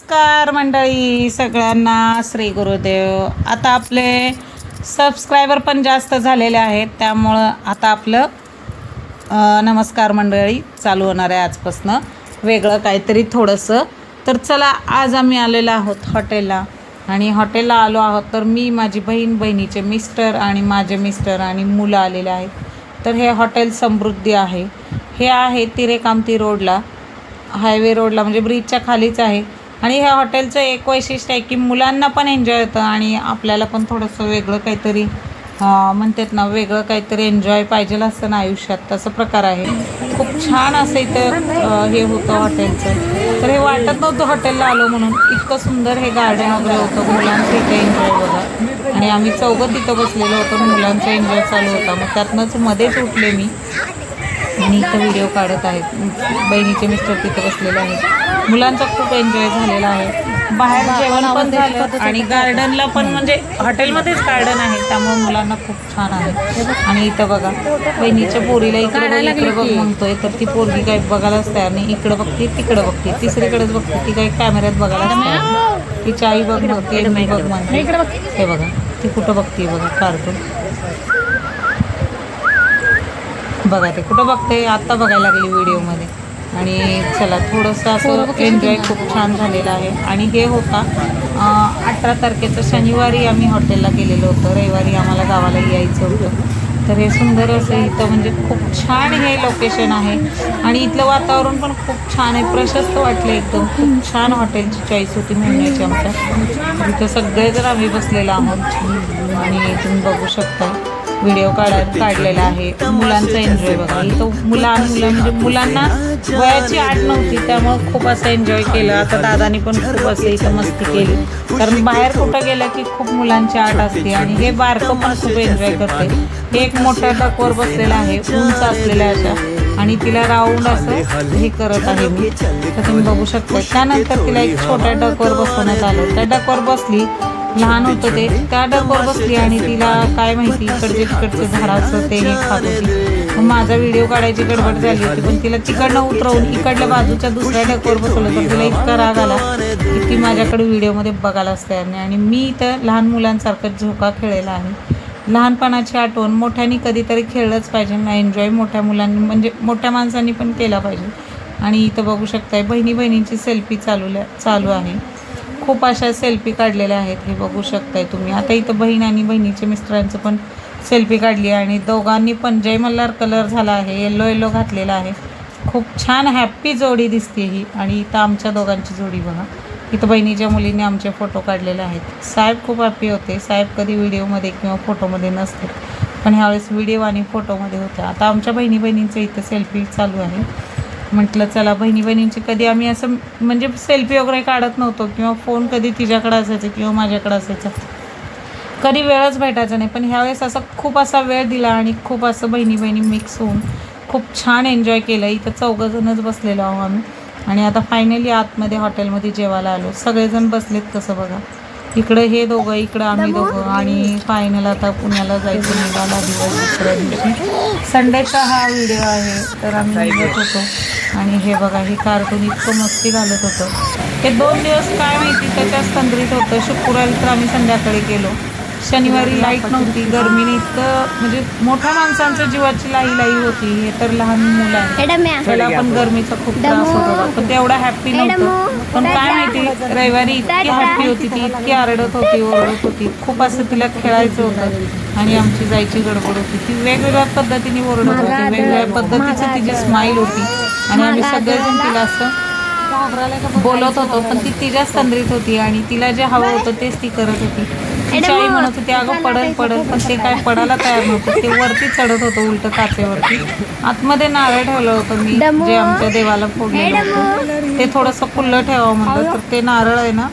नमस्कार मंडळी सगळ्यांना श्री गुरुदेव. आता आपले सबस्क्रायबर पण जास्त झालेले आहेत त्यामुळं आता आपलं नमस्कार मंडळी चालू होणार आहे आजपासनं. वेगळं काहीतरी थोडंसं. तर चला आज आम्ही आलेलो आहोत हॉटेलला. आणि हॉटेलला आलो आहोत तर मी माझी बहीण बहिणीचे मिस्टर आणि माझे मिस्टर आणि मुलं आलेले आहेत. तर हे हॉटेल समृद्धी आहे. हे आहे तिरेकामती रोडला. हायवे रोडला म्हणजे ब्रिजच्या खालीच आहे. आणि ह्या हॉटेलचं एक वैशिष्ट्य आहे की मुलांना पण एन्जॉय होतं आणि आपल्याला पण थोडंसं वेगळं काहीतरी म्हणतात ना वेगळं काहीतरी एन्जॉय पाहिजे असतं ना आयुष्यात. तसं प्रकार आहे. खूप छान असं इथं हे होतं हॉटेलचं. तर हे वाटत नव्हतं हॉटेलला आलो म्हणून. इतकं सुंदर हे गार्डन वगैरे होतं. मुलांचं इथं एन्जॉय बघा. आणि आम्ही चौघं तिथं बसलेलो होतो. मुलांचा एन्जॉय चालू होता. मग त्यातनंच मध्येच उठले मी. आणि इथं व्हिडिओ काढत आहेत बहिणीचे मिस्टर तिथे बसलेले आहेत. मुलांचा खूप एन्जॉय झालेला आहे. बाहेर जेवण पण झालं आणि गार्डनला पण म्हणजे हॉटेलमध्येच गार्डन आहे. त्यामुळे मुलांना खूप छान आहे. आणि इथं बघा बहिणीच्या पोरीला इकडे इकडे बघ म्हणतोय. तर ती पोरगी काही बघायलाच तयार नाही. इकडे बघते तिकडे बघते तिसरीकडेच बघते. ती काही कॅमेऱ्यात नाही. तिची आई बघ म्हणते मी बघ म्हणते. हे बघा ती कुठं बघते बघा कार्टून बघा ते. कुठं बघते? आत्ता बघायला लागली व्हिडिओमध्ये. आणि चला थोडंसं असं एन्जॉय खूप छान झालेलं आहे. आणि हे होता अठरा तारखेचं शनिवारी आम्ही हॉटेलला गेलेलो होतो. रविवारी आम्हाला गावाला यायचं होतं. तर हे सुंदर असं इथं म्हणजे खूप छान हे लोकेशन आहे. आणि इथलं वातावरण पण खूप छान आहे. प्रशस्त वाटलं एकदम. खूप छान हॉटेलची चॉईस होती मिळण्याची आमच्या. इथं सगळेजण आम्ही बसलेलो आहोत. आणि तुम्ही बघू शकता. व्हिडिओ काढा काढलेला आहे. मुलांचा एन्जॉय बघा. इथं मुलं मुलं म्हणजे मुलांना वयाची आठ नव्हती त्यामुळे खूप असं एन्जॉय केलं. आता दादानी पण खूप असं इथं मस्ती केली. कारण बाहेर कुठं गेलं की खूप मुलांची आठ असते आणि हे बारकं पण खूप एन्जॉय करते. हे एक मोठ्या टकवर बसलेलं आहे उंच असलेल्या अशा. आणि तिला राऊंड असं हे करत आहे मी. तर तुम्ही बघू शकता. त्यानंतर तिला एक छोट्या डकवर बसवण्यात आलं. त्या डकवर बसली लहान होतं ते. त्या डकवर बसली आणि तिला काय माहिती इकडचे तिकडचे झाडाचं ते हे खात होती. माझा व्हिडिओ काढायची गडबड झाली होती पण तिला तिकडनं उतरवून इकडल्या बाजूच्या दुसऱ्या डकवर बसवलं. तर तिला इतका राग आला की ती माझ्याकडे व्हिडिओमध्ये बघायलाच तयार नाही आणि मी इथं लहान मुलांसारखं झोका खेळलेला आहे. लहानपणाची आठवण मोठ्यांनी कधीतरी खेळलंच पाहिजे. ना एन्जॉय मोठ्या मुलांनी म्हणजे मोठ्या माणसांनी पण केला पाहिजे. आणि इथं बघू शकताय बहिणी बहिणींची सेल्फी चालू चालू आहे. खूप अशा सेल्फी काढलेल्या आहेत हे बघू शकताय तुम्ही. आता इथं बहीण आणि बहिणीच्या मिस्टरांचं पण सेल्फी काढली आहे आणि दोघांनी पण जय मल्हार कलर झाला आहे येल्लो येल्लो घातलेला आहे. खूप छान हॅप्पी जोडी दिसते ही आणि इथं आमच्या दोघांची जोडी बघा. इथं बहिणीच्या मुलीने आमचे फोटो काढलेले आहेत. साहेब खूप हॅप्पी होते. साहेब कधी व्हिडिओमध्ये किंवा फोटोमध्ये नसते पण ह्यावेळेस व्हिडिओ आणि फोटोमध्ये होते आता आमच्या बहिणी बहिणींचं इथं सेल्फी चालू आहे. म्हटलं चला बहिणी बहिणींची कधी आम्ही असं म्हणजे सेल्फी वगैरे काढत नव्हतो किंवा फोन कधी तिच्याकडे असायचा किंवा माझ्याकडे असायचा. कधी वेळच भेटायचा नाही. पण ह्यावेळेस असा खूप असा वेळ दिला आणि खूप असं बहिणी बहिणी मिक्स होऊन खूप छान एन्जॉय केलं. इथं चौघंजणच बसलेलो आहो आम्ही. आणि आता फायनली आतमध्ये हॉटेलमध्ये जेवायला आलो. सगळेजण बसलेत कसं बघा. इकडे हे दोघं इकडं आम्ही दोघं आणि फायनल आता पुण्याला जायचं निघाला दिवस दुसऱ्या दिवशी. संडेचा हा व्हिडिओ आहे तर आम्ही निघत होतो. आणि हे बघा हे कार्टून इतकं मस्ती घालत होतं. हे दोन दिवस काय माहिती त्याच्याच तंद्रीत होतं. शुक्रवारी तर आम्ही संध्याकाळी गेलो. शनिवारी लाइट नव्हती गरमीने इतकं म्हणजे मोठ्या माणसांच्या जीवाची लाई लाई होती हे तर लहान मुलं आहे त्याला पण गरमीचा खूप त्रास होत होता. पण ते एवढा हॅप्पी नव्हतं. पण काय माहिती रविवारी इतकी हॅप्पी होती ती इतकी आरडत होती ओरडत होती. खूप असं तिला खेळायचं होतं. आणि आमची जायची गडबड होती. ती वेगवेगळ्या पद्धतीने ओरडत होती. वेगवेगळ्या पद्धतीची तिची स्माईल होती. आणि आम्ही सगळेजण तिला असं बोलत होतो. पण ती तिच्याच तंद्रीत होती आणि तिला जे हवं होतं तेच ती करत होती. तिची आई म्हणत होती अगं पडल पडल. पण ते काय पडायला तयार नव्हतं. ते वरती चढत होतं उलट काचेवरती. आतमध्ये नारळ ठेवलं होतं मी जे आमच्या देवाला फोडलेलं होतं. ते थोडंसं खुल्लं ठेवावं म्हणलं तर ते नारळ आहे ना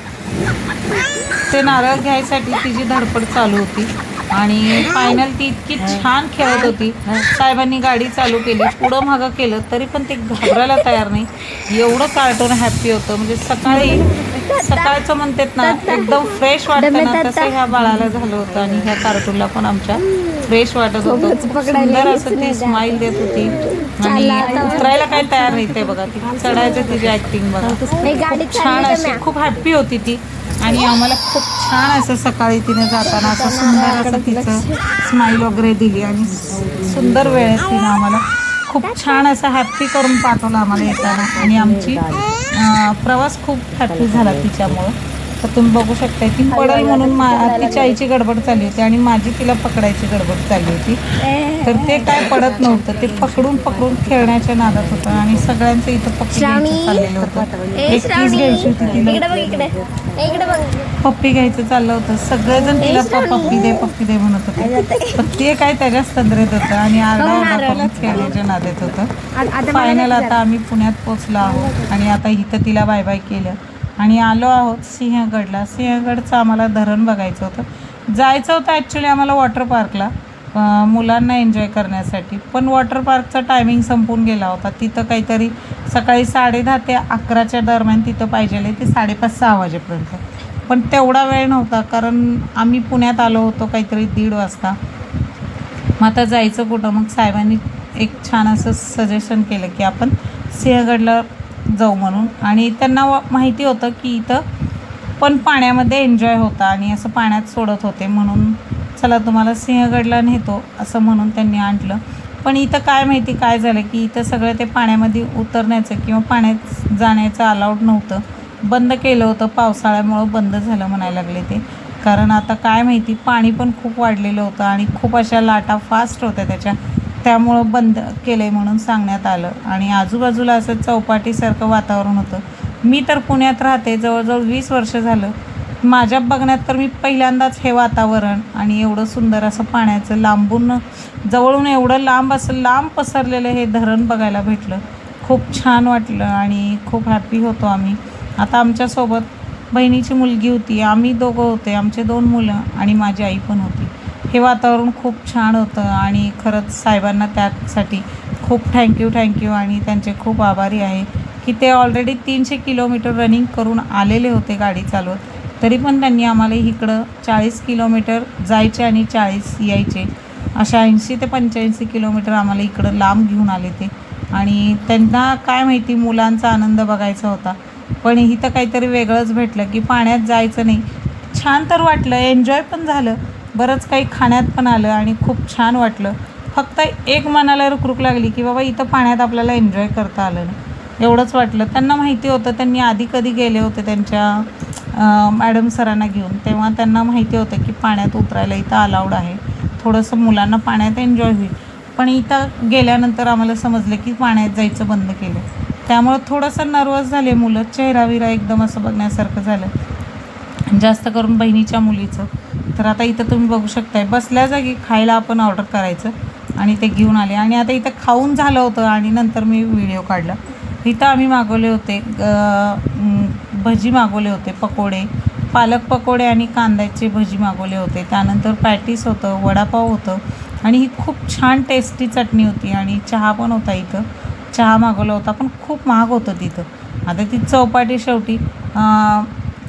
ते नारळ घ्यायसाठी तिची धडपड चालू होती. आणि फायनल ती इतकी छान खेळत होती. साहेबांनी गाडी चालू केली. पुढं मागं केलं तरी पण ते घाबरायला तयार नाही. एवढं कार्टून हॅप्पी होतं. म्हणजे सकाळी सकाळचं म्हणतात ना एकदम फ्रेश वाटतं ना तसं ह्या बाळाला झालं होतं आणि ह्या कार्टूनला पण आमच्या फ्रेश वाटत होतं. खूप सुंदर असं ती स्माईल देत होती. आणि उतरायला काही तयार नाही ते बघा. ती चढायचं तिची ऍक्टिंग बघा. खूप छान अशी खूप हॅप्पी होती ती. आणि आम्हाला खूप छान असं सकाळी तिने जाताना असं सुंदर असं तिचं स्माईल वगैरे दिली आणि सुंदर वेळेत तिने आम्हाला खूप छान असं हॅप्पी करून पाठवलं आम्हाला येताना. आणि आमची प्रवास खूप हॅप्पी झाला तिच्यामुळं. तर तुम्ही बघू शकता ती पडेल म्हणून तिच्या आईची गडबड चालली होती आणि माझी तिला पकडायची गडबड चालली होती. तर ते काय पडत नव्हतं ते पकडून पकडून खेळण्याच्या नादात होतं आणि सगळ्यांचं इथं पप्पी घ्यायचं चाललेलं होतं. एक तीस घ्यायची होती तिला पप्पी घ्यायचं चाललं होतं. सगळेजण तिला पप्पी दे पप्पी दे म्हणत होते. पण ते काय त्याच्याच तंद्रेत होतं आणि आरडा करून खेळण्याच्या नादात होतं. फायनल आता आम्ही पुण्यात पोचलो आहोत आणि आता इथं तिला बाय बाय केलं. आणि आलो आहोत सिंहगडला. सिंहगडचं आम्हाला धरण बघायचं होतं. जायचं होतं ॲक्च्युली आम्हाला वॉटर पार्कला मुलांना एन्जॉय करण्यासाठी. पण वॉटर पार्कचा टायमिंग संपून गेला होता. तिथं काहीतरी सकाळी साडे दहा ते अकराच्या दरम्यान तिथं पाहिजे ते साडेपाच सहा वाजेपर्यंत. पण तेवढा वेळ नव्हता. कारण आम्ही पुण्यात आलो होतो काहीतरी दीड वाजता. मग आता जायचं कुठं? मग साहेबांनी एक छान असं सजेशन केलं की आपण सिंहगडला जाऊ म्हणून. आणि त्यांना व- माहिती होतं की इथं पण पाण्यामध्ये एन्जॉय होता आणि असं पाण्यात सोडत होते म्हणून चला तुम्हाला सिंहगडला नेतो असं म्हणून त्यांनी आणलं. पण इथं काय माहिती काय झालं की इथं सगळं ते पाण्यामध्ये उतरण्याचं किंवा पाण्यात जाण्याचं अलाउड नव्हतं. बंद केलं होतं पावसाळ्यामुळं बंद झालं म्हणायला लागले ते. कारण आता काय माहिती पाणी पण खूप वाढलेलं होतं आणि खूप अशा लाटा फास्ट होत्या त्याच्या. त्यामुळं बंद केलं आहे म्हणून सांगण्यात आलं. आणि आजूबाजूला असं चौपाटीसारखं वातावरण होतं. मी तर पुण्यात राहते जवळजवळ वीस वर्ष झालं. माझ्या बघण्यात तर मी पहिल्यांदाच हे वातावरण आणि एवढं सुंदर असं पाण्याचं लांबून जवळून एवढं लांब असं लांब पसरलेलं हे धरण बघायला भेटलं. खूप छान वाटलं आणि खूप हॅपी होतो आम्ही. आता आमच्यासोबत बहिणीची मुलगी होती आम्ही दोघं होते आमचे दोन मुलं आणि माझी आई पण होती. हे वातावरण खूप छान होतं आणि खरंच साहेबांना त्यासाठी खूप थँक्यू थँक्यू आणि त्यांचे खूप आभारी आहे की ते ऑलरेडी तीनशे किलोमीटर रनिंग करून आलेले होते गाडी चालवत. तरी पण त्यांनी आम्हाला इकडं चाळीस किलोमीटर जायचे आणि चाळीस यायचे. अशा ऐंशी ते पंच्याऐंशी किलोमीटर आम्हाला इकडं लांब घेऊन आले ते. आणि त्यांना काय माहिती मुलांचा आनंद बघायचा होता. पण इथं काहीतरी वेगळंच भेटलं की पाण्यात जायचं नाही. छान तर वाटलं एन्जॉय पण झालं. बरंच काही खाण्यात पण आलं आणि खूप छान वाटलं. फक्त एक मनाला रुकरुक लागली की बाबा इथं पाण्यात आपल्याला एन्जॉय करता आलं नाही. एवढंच वाटलं. त्यांना माहिती होतं त्यांनी आधी कधी गेले होते त्यांच्या मॅडम सरांना घेऊन. तेव्हा त्यांना माहिती होतं की पाण्यात उतरायला इथं अलाउड आहे. थोडंसं मुलांना पाण्यात एन्जॉय होईल. पण इथं गेल्यानंतर आम्हाला समजलं की पाण्यात जायचं बंद केलं. त्यामुळं थोडंसं नर्वस झाले मुलं. चेहराविरा एकदम असं बघण्यासारखं झालं. जास्त करून बहिणीच्या मुलीचं. तर आता इथं तुम्ही बघू शकताय बसल्या जागी खायला आपण ऑर्डर करायचं आणि ते घेऊन आले. आणि आता इथं खाऊन झालं होतं आणि नंतर मी व्हिडिओ काढला. इथं आम्ही मागवले होते भजी मागवले होते पकोडे. पालक पकोडे आणि कांद्याचे भजी मागवले होते. त्यानंतर पॅटीस होतं वडापाव होतं. आणि ही खूप छान टेस्टी चटणी होती आणि चहा पण होता इथं. चहा मागवला होता पण खूप महाग होतं तिथं. आता ती चौपाटी शेवटी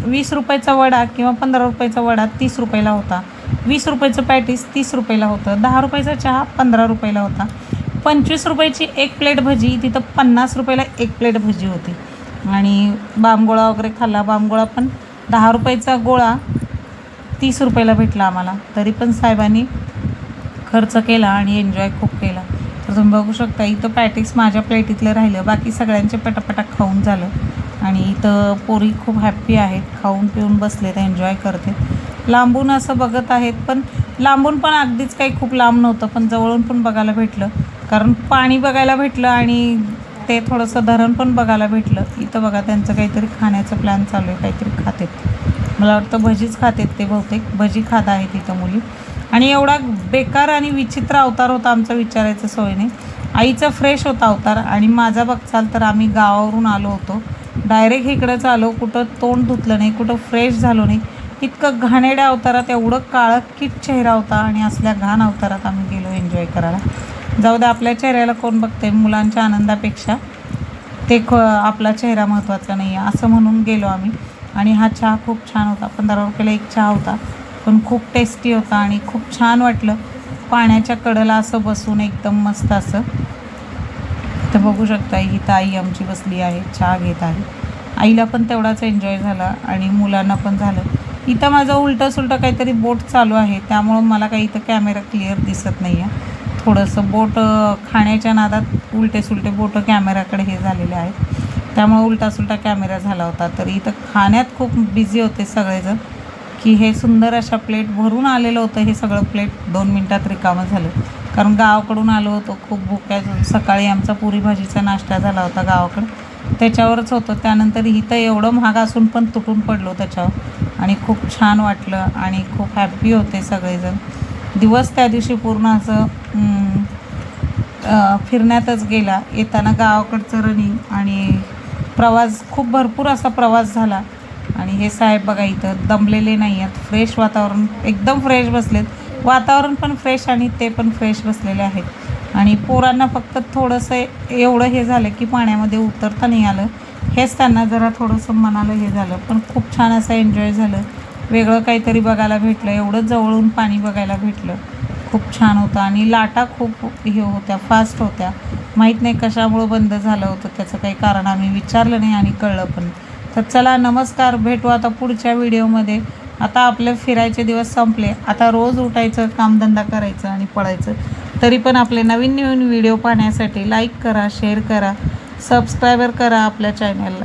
वीस रुपयाचा वडा किंवा पंधरा रुपयाचा वडा तीस रुपयाला होता. वीस रुपयाचं पॅटीस तीस रुपयाला होतं. दहा रुपयाचा चहा पंधरा रुपयाला होता. पंचवीस रुपयाची एक प्लेट भजी तिथं पन्नास रुपयाला एक प्लेट भजी होती. आणि बामगोळा वगैरे खाल्ला. बामगोळा पण दहा रुपयाचा गोळा तीस रुपयाला भेटला आम्हाला. तरी पण साहेबांनी खर्च केला आणि एन्जॉय खूप केला. तर तुम्ही बघू शकता इथं पॅटिक्स माझ्या प्लेटीतलं राहिलं. बाकी सगळ्यांचे पटापटा खाऊन झालं. आणि इथं पोरी खूप हॅप्पी आहेत. खाऊन पिऊन बसलेत एन्जॉय करतात. लांबून असं बघत आहेत पण लांबून पण अगदीच काही खूप लांब नव्हतं पण जवळून पण बघायला भेटलं. कारण पाणी बघायला भेटलं आणि ते थोडंसं धरण पण बघायला भेटलं. इथं बघा त्यांचं काहीतरी खाण्याचं प्लॅन चालू आहे काहीतरी खातेत. मला वाटतं भजीच खातेत ते बहुतेक. भजी खात आहेत इथं मुली. आणि एवढा बेकार आणि विचित्र अवतार होता आमचा विचारायचं सोय नाही. आईचा फ्रेश होता अवतार आणि माझा बघचाल तर आम्ही गावावरून आलो होतो. डायरेक्ट इकडंच आलो कुठं तोंड धुतलं नाही कुठं फ्रेश झालो नाही. इतकं घाणेड्या अवतारात एवढं काळं किट चेहरा होता आणि असल्या घाण अवतारात आम्ही गेलो एन्जॉय करायला. जाऊ दे आपल्या चेहऱ्याला कोण बघते मुलांच्या आनंदापेक्षा ते ख आपला चेहरा महत्त्वाचा नाही आहे असं म्हणून गेलो आम्ही. आणि हा चहा खूप छान होता पंधरा रुपयाला एक चहा होता. पण खूप टेस्टी होता आणि खूप छान वाटलं. पाण्याच्या कडेला असं बसून एकदम मस्त असं. तर बघू शकता ही ताई आमची बसली आहे चहा घेत आहे. आईला पण तेवढाच एन्जॉय झाला आणि मुलांना पण झालं. इथं माझं उलटं सुलटं काहीतरी बोट चालू आहे. त्यामुळं मला काही इथं कॅमेरा क्लिअर दिसत नाही आहे थोडंसं बोट खाण्याच्या नादात उलटे सुलटे बोटं कॅमेराकडे हे झालेले आहेत. त्यामुळे उलटा सुलटा कॅमेरा झाला होता. तर इथं खाण्यात खूप बिझी होते सगळेजण. की हे सुंदर अशा प्लेट भरून आलेलं होतं. हे सगळं प्लेट दोन मिनटात रिकामं झालं. कारण गावाकडून आलो होतो. खूप भुक्या सकाळी आमचा पुरी भाजीचा नाश्ता झाला होता गावाकडं. त्याच्यावरच होतं. त्यानंतर इथं एवढं महाग असून पण तुटून पडलो त्याच्यावर. आणि खूप छान वाटलं आणि खूप हॅप्पी होते सगळेजण. दिवस त्या दिवशी पूर्ण असं फिरण्यातच गेला. येताना गावाकडचं रनिंग आणि प्रवास खूप भरपूर असा प्रवास झाला. आणि हे साहेब बघा इथं दमलेले नाही आहेत. फ्रेश वातावरण एकदम फ्रेश बसलेत. वातावरण पण फ्रेश आणि ते पण फ्रेश बसलेले आहेत. आणि पोरांना फक्त थोडंसं एवढं हे झालं की पाण्यामध्ये उतरता नाही आलं. हेच त्यांना जरा थोडंसं मनाला हे झालं. पण खूप छान असं एन्जॉय झालं. वेगळं काहीतरी बघायला भेटलं. एवढं जवळून पाणी बघायला भेटलं. खूप छान होतं. आणि लाटा खूप हे होत्या फास्ट होत्या. माहीत नाही कशामुळं बंद झालं होतं. त्याचं काही कारण आम्ही विचारलं नाही आणि कळलं पण तर चला नमस्कार. भेटू आता पुढच्या व्हिडिओमध्ये. आता आपले फिरायचे दिवस संपले. आता रोज उठायचं कामधंदा करायचं आणि पळायचं. तरी पण आपले नवीन नवीन व्हिडिओ पाहण्यासाठी लाईक करा शेअर करा सबस्क्रायबर करा आपल्या चॅनलला.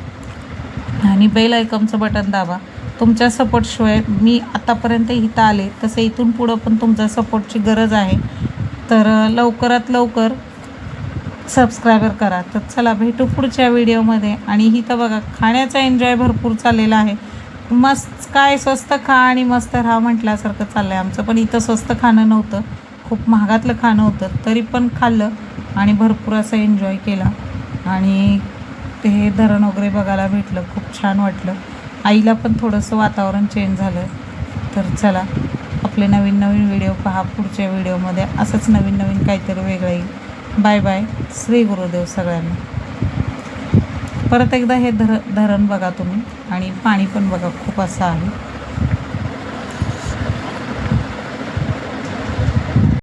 आणि बेल आयकॉनचं बटन दाबा. तुमच्या सपोर्टशिवाय मी आतापर्यंत इथं आले तसं इथून पुढं पण तुमच्या सपोर्टची गरज आहे. तर लवकरात लवकर सबस्क्रायबर करा. तर चला भेटू पुढच्या व्हिडिओमध्ये. आणि इथं बघा खाण्याचा एन्जॉय भरपूर चाललेला आहे. मस्त काय स्वस्त खा आणि मस्त राहा म्हटल्यासारखं चाललं आहे आमचं. पण इथं स्वस्त खाणं नव्हतं. खूप महागातलं खाणं होतं तरी पण खाल्लं आणि भरपूर असं एन्जॉय केला. आणि ते धरण वगैरे बघायला भेटलं खूप छान वाटलं. आईला पण थोडंसं वातावरण चेंज झालं. तर चला आपले नवीन नवीन व्हिडिओ पहा पुढच्या व्हिडिओमध्ये असंच नवीन नवीन काहीतरी वेगळं येईल. बाय बाय श्री गुरुदेव सगळ्यांना. परत एकदा हे धर धरण बघा तुम्ही. आणि पाणी पण बघा खूप असं आहे.